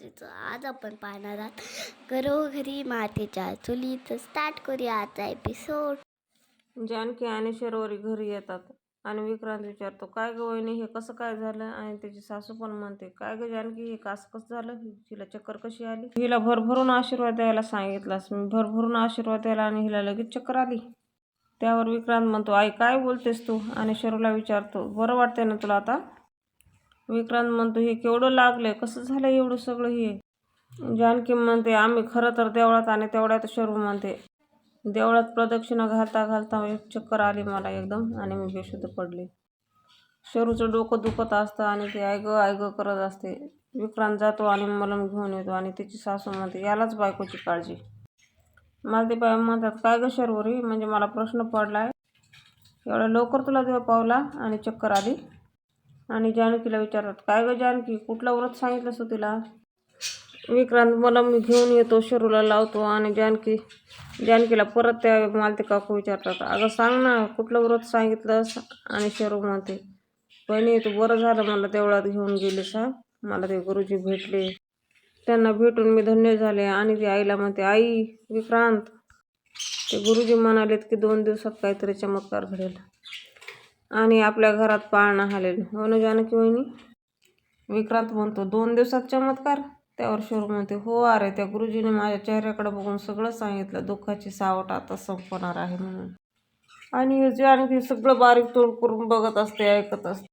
मातीचं आज आपण पाहणार आहात घरोघरी मातीच्या चुलीचं स्टार्ट करूया आजचा एपिसोड जानकी आणि शर्वरी घरी येतात आणि विक्रांत विचारतो काय ग वहिनी हे कसं काय झालं? आणि त्याची सासू पण म्हणते काय गं जानकी हे कसं कसं झालं? हिला चक्कर कशी आली? हिला भरभरून आशीर्वाद द्यायला सांगितलास. मी भरभरून आशीर्वाद द्यायला आणि हिला लगेच चक्कर आली. त्यावर विक्रांत म्हणतो आई काय बोलतेस तू? आणि शरूला विचारतो बरं वाटतंय ना तुला आता? विक्रांत म्हणतो हे केवढं लागलं कसं झालं एवढं सगळं हे? जानकी म्हणते आम्ही खरं तर देवळात आणि तेवढ्यात शरू म्हणते. देवळात प्रदक्षिणा घालता घालता एक चक्कर आली मला एकदम आणि मी बेशुद्ध पडले. शरूचं डोकं दुखत असतं आणि ते ऐगं ऐगं करत असते. विक्रांत जातो आणि मलम घेऊन येतो आणि तिची सासू म्हणते यालाच बायकोची काळजी. मला ते बाय म्हणतात काय ग शर्वरी? म्हणजे मला प्रश्न पडला आहे एवढ्या लवकर तुला देव पावला? आणि चक्कर आली. आणि जानकीला विचारतात काय गं जानकी कुठलं व्रत सांगितलंस तिला? विक्रांत मला मी घेऊन येतो शरूला लावतो आणि जानकी जानकीला परत त्या मालते काकू विचारतात अगं सांग ना कुठलं व्रत सांगितलंस? आणि शरू म्हणते बहिणी तू बरं झालं मला देवळात घेऊन गेलीस हा? मला ते गुरुजी भेटले. त्यांना भेटून मी धन्य झाले. आणि ती आईला म्हणते आई विक्रांत. ते गुरुजी म्हणालेत की दोन दिवसात काहीतरी चमत्कार घडेल. आणि आपल्या घरात पाळणा हालेल. हो ना जानकी वहिनी? विक्रांत म्हणतो दोन दिवसात चमत्कार. त्यावर शोर म्हणते हो अरे त्या गुरुजीने माझ्या चेहऱ्याकडे बघून सगळं सांगितलं. दुःखाची सावट आता संपणार आहे म्हणून. आणि जानकी सगळं बारीक तोड करून बघत असते ऐकत असते.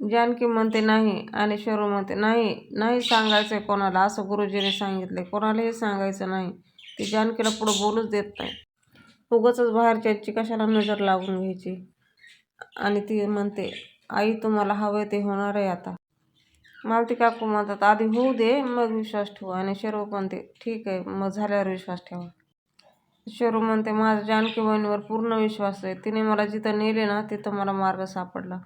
जानकी म्हणते नाही. आणि शरू म्हणते नाही नाही सांगायचं आहे कोणाला. असं गुरुजीने सांगितले. कोणालाही सांगायचं नाही. ती जानकीला पुढं बोलूच देत नाही. उगाच बाहेरच्याची कशाला नजर लागून घ्यायची? आणि ती म्हणते आई तुम्हाला हवं ते होणार आहे आता. मालती काकू म्हणतात आधी होऊ दे मग विश्वास ठेवू. आणि शरू म्हणते ठीक आहे मग झाल्यावर विश्वास ठेवा. शरू म्हणते माझा जानकी बहिणीवर पूर्ण विश्वास आहे. तिने मला जिथं नेले ना तिथं मला मार्ग सापडला.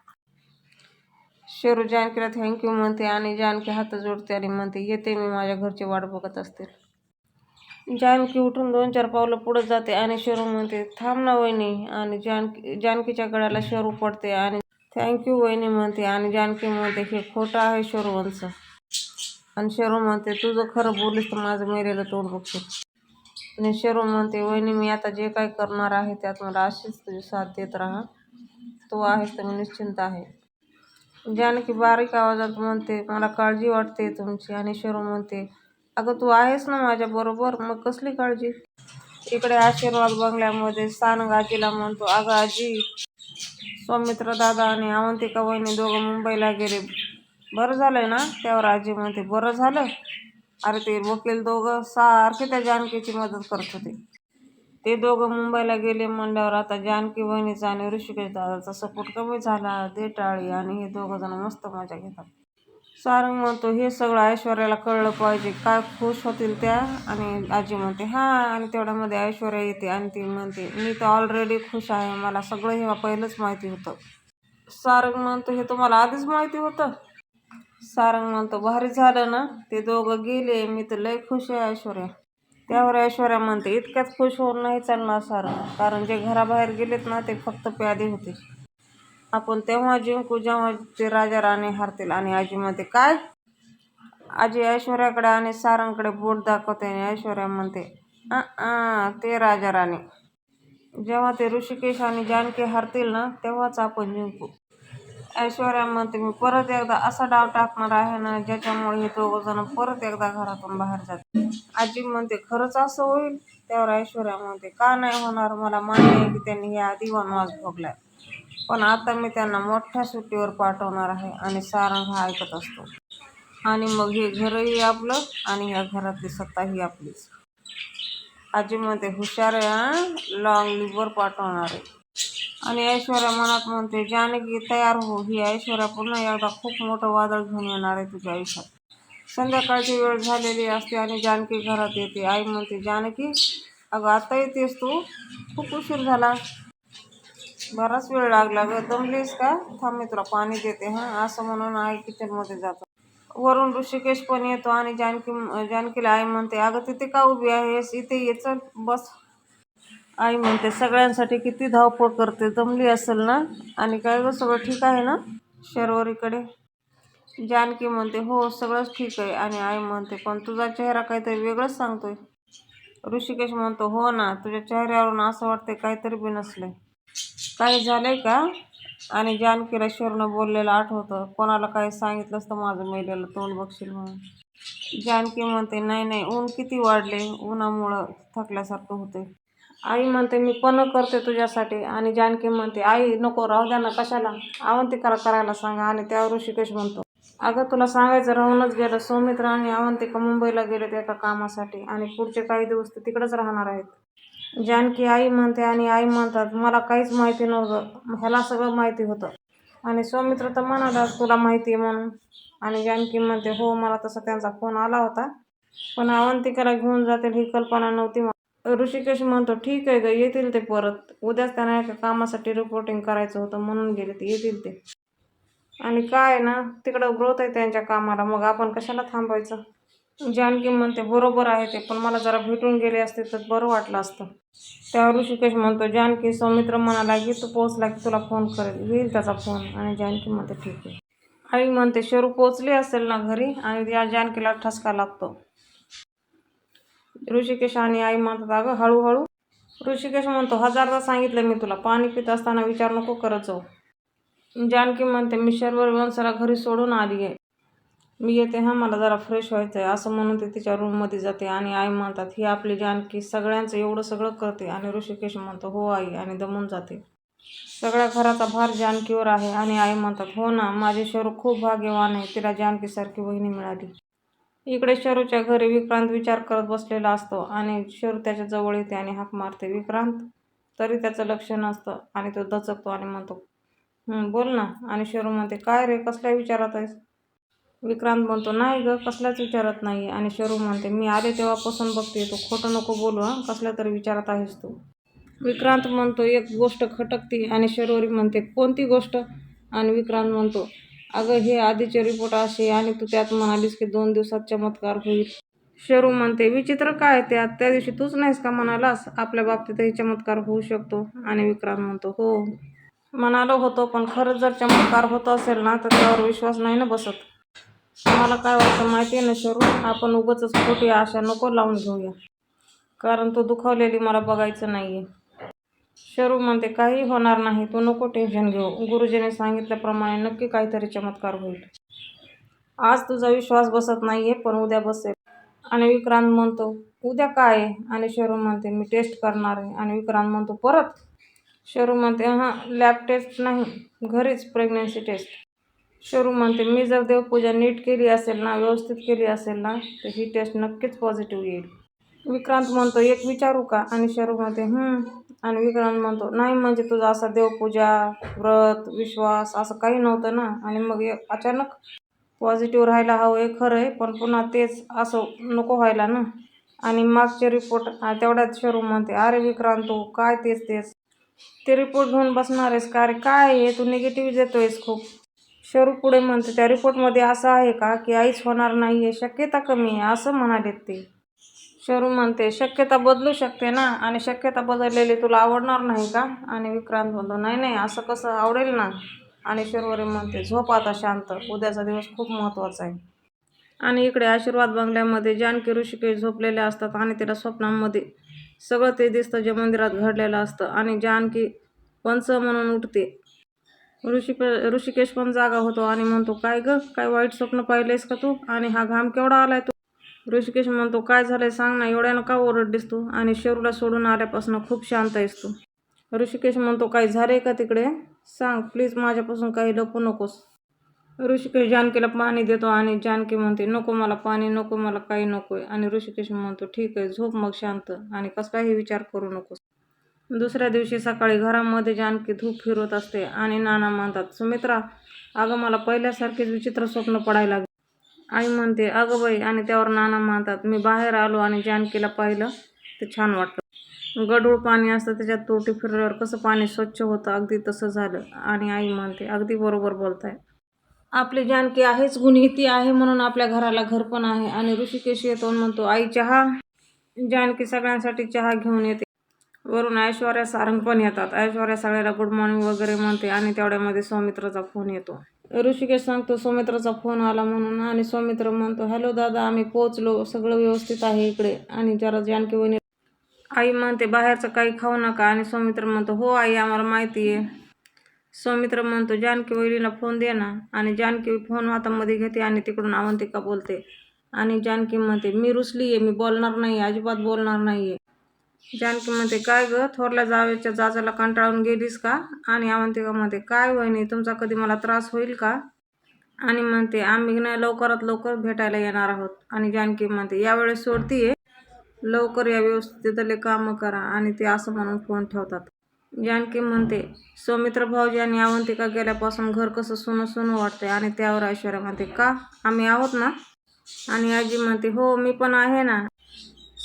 शेरू जानकीला थँक्यू म्हणते आणि जानकी हात जोडते आणि म्हणते येते मी माझ्या घरची वाट बघत असते जानकी उठून दोन चार पावलं पुढं जाते आणि शेरू म्हणते थांब ना वहिनी. आणि जानकी जानकीच्या गळ्याला शेरू पडते आणि थँक्यू वहिनी म्हणते आणि जानकी म्हणते हे खोटं आहे शेरूवंचं आणि शेरू म्हणते तुझं खरं बोलीस तर माझं मेरेलं तोंड बघशील आणि शेरू म्हणते वहिनी मी आता जे काय करणार आहे त्यात मला अशीच तुझी साथ देत राहा. तो आहेस तर मी निश्चिंत आहे. जानकी बारीक आवाजात म्हणते मला काळजी वाटते तुमची. आणि शरू म्हणते अगं तू आहेस ना माझ्याबरोबर मग कसली काळजी? इकडे आशीर्वाद बंगल्यामध्ये सानगाजीला आजीला म्हणतो अगं आजी सौमित्र दादा आणि अवंतिका वहिनी दोघं मुंबईला गेले. बरं झालंय ना? त्यावर आजी म्हणते बरं झालं? अरे ते वकील दोघं सारखे त्या जानकीची मदत करत होते. ते दोघं मुंबईला गेले म्हणल्यावर आता जानकी वहिनीचा आणि ऋषिकेश दादाचा सपोर्ट कमी झाला. देटाळी आणि हे दोघं जण मस्त मजा घेतात. सारंग म्हणतो हे सगळं ऐश्वर्याला कळलं पाहिजे. काय खुश होतील त्या? आणि आजी म्हणते हां. आणि तेवढ्यामध्ये ऐश्वर्या येते आणि ती म्हणते मी तर ऑलरेडी खुश आहे. मला सगळं हे पहिलंच माहिती होतं. सारंग म्हणतो हे तुम्हाला आधीच माहिती होतं? सारंग म्हणतो भारी झालं ना. ते दोघं गेले. मी तर लय खुश आहे ऐश्वर्या. त्यावर ऐश्वर्या म्हणते इतक्यात खुश होऊन नाही चालणार सारंग. कारण जे घराबाहेर गेलेत ना ते फक्त प्यादे होते. आपण तेव्हा जिंकू जेव्हा ते राजा राणी हारतील आणि आजी म्हणते काय? आजी ऐश्वर्याकडे आणि सारांकडे बोट दाखवते आणि ऐश्वर्या म्हणते "आ, ते राजा राणी. जेव्हा ते ऋषिकेश आणि जानकी हारतील ना तेव्हाच आपण जिंकू. ऐश्वर्या म्हणते मी परत एकदा असा डाव टाकणार आहे ना ज्याच्यामुळे हे दोघं जण परत एकदा घरातून बाहेर जाते आजी म्हणते खरंच असं होईल? त्यावर ऐश्वर्या म्हणते का नाही होणार? मला मान्य आहे की त्यांनी हे आधी वनवास भोगलाय. पण आता मी त्यांना मोठ्या सुट्टीवर पाठवणार आहे आणि सारंग हा ऐकत असतो. आणि मग हे घरही आपलं आणि ह्या घरातली सत्ताही आपलीच. आजी म्हणते हुशार आहे लॉंग लिव्हर पाठवणार आहे. आणि ऐश्वर्या मनात म्हणते जानकी तयार हो. ही ऐश्वर्या पुन्हा एकदा खूप मोठं वादळ घेऊन येणार आहे तुझ्या आयुष्यात. संध्याकाळची वेळ झालेली असते आणि जानकी घरात येते. आई म्हणते जानकी अगं आता येतेस तू? खूप उशीर झाला. बराच वेळ लागला ग. दमलीस का? थांब मी तुला पाणी देते हां? असं म्हणून आई किचनमध्ये जातो. वरून ऋषिकेश पण येतो आणि जानकी जानकीला आई म्हणते अगं तिथे का उभी आहेस? इथे ये चल बस. आई म्हणते सगळ्यांसाठी किती धावपळ करते दमली असेल ना? आणि काय गं सगळं ठीक आहे ना? शर्वरीकडे. जानकी म्हणते हो सगळंच ठीक आहे. आणि आई म्हणते पण तुझा चेहरा काहीतरी वेगळंच सांगतोय. ऋषिकेश म्हणतो हो ना तुझ्या चेहऱ्यावरून असं वाटतंय काहीतरी बी नसलंय. काही आहे का? आणि जानकीला शोरनं बोललेलं आठवतं. कोणाला काही सांगितलंच तर माझं मेलेलं तोंड बघशील म्हणून. जानकी म्हणते नाही नाही ऊन किती वाढले. उन्हामुळं थकल्यासारखं होते आई म्हणते मी पण करते तुझ्यासाठी. आणि जानकी म्हणते आई नको राहू द्या ना कशाला? अवंतिकाला करायला सांगा. आणि त्यावर ऋषिकेश म्हणतो अगं तुला सांगायचं राहूनच गेलं. सौमित्र आणि अवंतिका मुंबईला गेलेत एका कामासाठी? आणि पुढचे काही दिवस ते तिकडंच राहणार आहेत. जानकी आई म्हणते आणि आई म्हणतात मला काहीच माहिती नव्हतं. ह्याला सगळं माहिती होतं. आणि सौमित्र तर म्हणाला तुला माहिती आहे म्हणून. आणि जानकी म्हणते हो मला तसा त्यांचा फोन आला होता. पण अवंतिकाला घेऊन जातील ही कल्पना नव्हती ऋषिकेश म्हणतो ठीक आहे ग येतील ते परत. उद्याच त्यांना एका कामासाठी रिपोर्टिंग करायचं होतं म्हणून गेले ते येतील ते. आणि काय आहे ना तिकडं ग्रोथ आहे त्यांच्या कामाला. मग आपण कशाला थांबायचं जानकी म्हणते बरोबर आहे ते पण मला जरा भेटून गेले असते तर बरं वाटलं असतं. त्यावर ऋषिकेश म्हणतो जानकी सौमित्र म्हणाला की तू पोहोचला की तुला फोन करेल. येईल त्याचा फोन. आणि जानकी म्हणते ठीक आहे. आई म्हणते शरू पोचली असेल ना घरी? आणि या जानकीला ठसका लागतो. ऋषिकेश आणि आई म्हणतात अगं हळूहळू. ऋषिकेश म्हणतो हजारदा सांगितलं मी तुला पाणी पित असताना विचार नको करत जाऊ. जानकी म्हणते मी शर्वर वंशाला घरी सोडून आली आहे मी येते हां मला जरा फ्रेश व्हायचं आहे असं म्हणून ते तिच्या रूममध्ये जाते आणि आई म्हणतात ही आपली जानकी सगळ्यांचं एवढं सगळं करते आणि ऋषिकेश म्हणतो हो आई आणि दमून जाते. सगळ्या घराचा भार जानकीवर आहे आणि आई म्हणतात हो ना माझे शरू खूप भाग्यवान आहे. तिला जानकीसारखी बहिणी मिळाली. इकडे शरूच्या घरी विक्रांत विचार करत बसलेला असतो आणि शरू त्याच्याजवळ येते आणि हाक मारते विक्रांत तरी त्याचं लक्ष नसतं. आणि तो दचकतो आणि म्हणतो बोल ना. आणि शरू म्हणते काय रे कसल्या विचारात आहेस? विक्रांत म्हणतो नाही गं कसल्याच विचारात नाही आणि शरू म्हणते मी आले तेव्हापासून बघते तू खोटं नको बोलू हां. कसल्या तरी विचारात आहेस तू. विक्रांत म्हणतो एक गोष्ट खटकते. आणि शरोरी म्हणते कोणती गोष्ट? आणि विक्रांत म्हणतो अगं हे आधीचे रिपोर्ट असे आणि तू त्यात म्हणालीस की दोन दिवसात चमत्कार होईल. शरू म्हणते विचित्र काय त्यात? त्या दिवशी तूच नाहीस का म्हणालास? आपल्या बाबतीतही चमत्कार होऊ शकतो. आणि विक्रांत म्हणतो हो. म्हणालो होतो पण खरंच जर चमत्कार होत असेल ना तर त्यावर विश्वास नाही ना बसत. मला काय वाटतं माहिती आहे ना शरू? आपण उगाचच खोटी आशा नको लावून घेऊया. कारण तो दुखावलेली मला बघायचं नाही आहे शरू म्हणते काही होणार नाही तू नको टेन्शन घेऊ. गुरुजीने सांगितल्याप्रमाणे नक्की काहीतरी चमत्कार होईल. आज तुझा विश्वास बसत नाही आहे पण उद्या बसेल. आणि विक्रांत म्हणतो उद्या काय आहे? आणि शरू म्हणते मी टेस्ट करणार आहे. आणि विक्रांत म्हणतो परत? शरू म्हणते हां लॅब टेस्ट नाही घरीच प्रेग्नन्सी टेस्ट शरू म्हणते मी जर देवपूजा नीट केली असेल ना व्यवस्थित केली असेल ना तर ही टेस्ट नक्कीच पॉझिटिव्ह येईल. विक्रांत म्हणतो एक विचारू का? आणि शरू म्हणते आणि विक्रांत म्हणतो नाही म्हणजे तुझा असा देवपूजा व्रत विश्वास असं काही नव्हतं ना? आणि मग एक अचानक पॉझिटिव्ह राहायला हवं हे खरं आहे पण पुन्हा तेच असं नको व्हायला ना? आणि मागचे रिपोर्ट तेवढ्यात शरू म्हणते अरे विक्रांत तू काय तेच तेच? ते रिपोर्ट घेऊन बसणार आहेस का? अरे काय आहे तू निगेटिव्ह देतोयस खूप. शरू पुढे म्हणते त्या रिपोर्टमध्ये असं आहे का की आईच होणार नाही आहे शक्यता कमी आहे असं म्हणालेत ते. शरू म्हणते शक्यता बदलू शकते ना? आणि शक्यता बदललेली तुला आवडणार नाही का? आणि विक्रांत म्हणतो नाही नाही असं कसं आवडेल ना? आणि शर्वरी म्हणते झोप आता शांत उद्याचा दिवस खूप महत्त्वाचा आहे. आणि इकडे आशीर्वाद बंगल्यामध्ये जानकी ऋषिकेश झोपलेले असतात आणि तिला स्वप्नांमध्ये सगळं ते दिसतं जे मंदिरात घडलेलं असतं. आणि जानकी पंच म्हणून उठते. ऋषिके ऋषिकेश पण जागा होतो आणि म्हणतो काय ग? काय वाईट स्वप्न पाहिलेस का तू? आणि हा घाम केवढा आलाय तू? ऋषिकेश म्हणतो काय झालंय सांग ना एवढ्यानं का ओरडलीस तू? आणि शरूला सोडून आल्यापासून खूप शांत आहेस तू. ऋषिकेश म्हणतो काय झालंय का तिकडे? सांग प्लीज माझ्यापासून काही लपू नकोस. ऋषिकेश जानकीला पाणी देतो आणि जानकी म्हणते नको मला पाणी नको मला काही नको आहे आणि ऋषिकेश म्हणतो ठीक आहे झोप मग शांत आणि कसलाही विचार करू नकोस. दुसऱ्या दिवशी सकाळी घरामध्ये जानकी धूप फिरवत असते आणि नाना म्हणतात सुमित्रा अगं मला पहिल्यासारखेच विचित्र स्वप्न पडायला लागले. आई म्हणते अगं बाई आणि त्यावर नाना म्हणतात मी बाहेर आलो आणि जानकीला पाहिलं ते छान वाटलं. गढूळ पाणी असतं त्याच्यात तोटी फिरल्यावर कसं पाणी स्वच्छ होतं अगदी तसं झालं. आणि आई म्हणते अगदी बरोबर बोलताय. आपली जानकी आहेच गुणी ती आहे म्हणून आपल्या घराला घर पण आहे. आणि ऋषिकेश येतो म्हणतो आई चहा. जानकी सगळ्यांसाठी चहा घेऊन येते. वरून ऐश्वर्या सारंग पण येतात. ऐश्वर्या सगळ्याला गुड मॉर्निंग वगैरे म्हणते आणि तेवढ्यामध्ये सौमित्राचा फोन येतो. ऋषिकेश सांगतो सौमित्राचा फोन आला म्हणून आणि सौमित्र म्हणतो हॅलो दादा आम्ही पोहोचलो. सगळं व्यवस्थित आहे इकडे. आणि जरा जानकी वहिनी आई म्हणते बाहेरचं काही खाऊ नका. आणि सौमित्र म्हणतो हो आई आम्हाला माहिती आहे. सौमित्र म्हणतो जानकी वहिनीला फोन दे ना. आणि जानकी फोन हातामध्ये घेते आणि तिकडून अवंतिका बोलते. आणि जानकी म्हणते मी रुसली आहे मी बोलणार नाही अजिबात बोलणार नाही आहे जानकी म्हणते काय ग? थोरल्या जावेच्या जाजाला कंटाळून गेलीस का? आणि अवंतिका म्हणते काय वहिनी तुमचा कधी मला त्रास होईल का? आणि म्हणते आम्ही नाही लवकरात लवकर भेटायला येणार आहोत. आणि जानकी म्हणते यावेळेस सोडतीये? लवकर या व्यवस्थितले कामं करा आणि ते असं म्हणून फोन ठेवतात. जानकी म्हणते सौमित्र भाऊजी आणि अवंतिका गेल्यापासून घर कसं सोनं सोनं वाटतंय आणि त्यावर ऐश्वर्या म्हणते का? आम्ही आहोत ना? आणि आजी म्हणते हो मी पण आहे ना.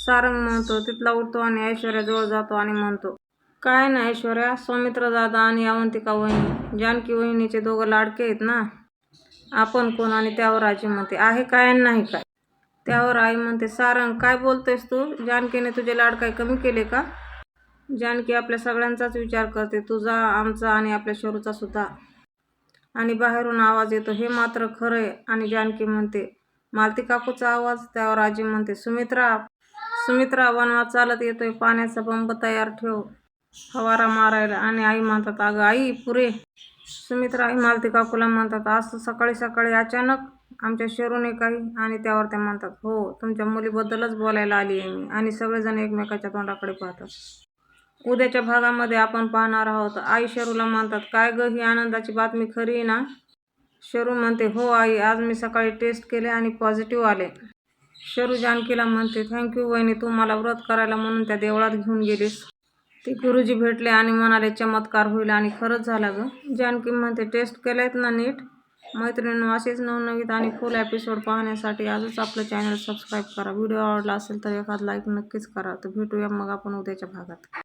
सारंग म्हणतो तिथला उठतो आणि ऐश्वर्याजवळ जातो आणि म्हणतो काय ना ऐश्वर्या सौमित्र दादा आणि अवंतिका वहिनी जानकी वहिनीचे दोघं लाडके आहेत ना? आपण कोण आणि त्यावर आजी म्हणते आहे काय नाही काय? त्यावर आई म्हणते सारंग काय बोलतेस तू? जानकीने तुझे लाड काय कमी केले का? जानकी आपल्या सगळ्यांचाच विचार करते तुझा आमचा आणि आपल्या शरूचा सुद्धा. आणि बाहेरून आवाज येतो हे मात्र खरं आहे. आणि जानकी म्हणते मालती काकूचा आवाज? त्यावर आजी म्हणते सुमित्रा सुमित्रा वनवा चालत येतोय. पाण्याचा बंब तयार ठेव. फवारा मारायला. आणि आई म्हणतात अगं आई पुरे. सुमित्रा आई मालती काकूला म्हणतात आज सकाळी सकाळी अचानक आमच्या शेरूने काही. आणि त्यावर त्या म्हणतात हो तुमच्या मुलीबद्दलच बोलायला आली आहे मी. आणि सगळेजण एकमेकाच्या तोंडाकडे पाहतात. उद्याच्या भागामध्ये आपण पाहणार आहोत आई शेरूला म्हणतात काय ग ही आनंदाची बातमी खरी आहे ना? शरू म्हणते हो आई आज मी सकाळी टेस्ट केले आणि पॉझिटिव्ह आले. शरू जानकीला म्हणते थँक्यू वहिनी तू मला व्रत करायला म्हणून त्या देवळात घेऊन गेलीस. ते गुरुजी भेटले आणि म्हणाले चमत्कार होईल आणि खरंच झालं ग. जानकी म्हणते टेस्ट केलेत ना नीट? मैत्रिणींनो असेच नवनवीत आणि फुल एपिसोड पाहण्यासाठी आजच आपलं चॅनल सबस्क्राईब करा. व्हिडिओ आवडला असेल तर एखाद लाईक नक्कीच करा. तर भेटूया मग आपण उद्याच्या भागात.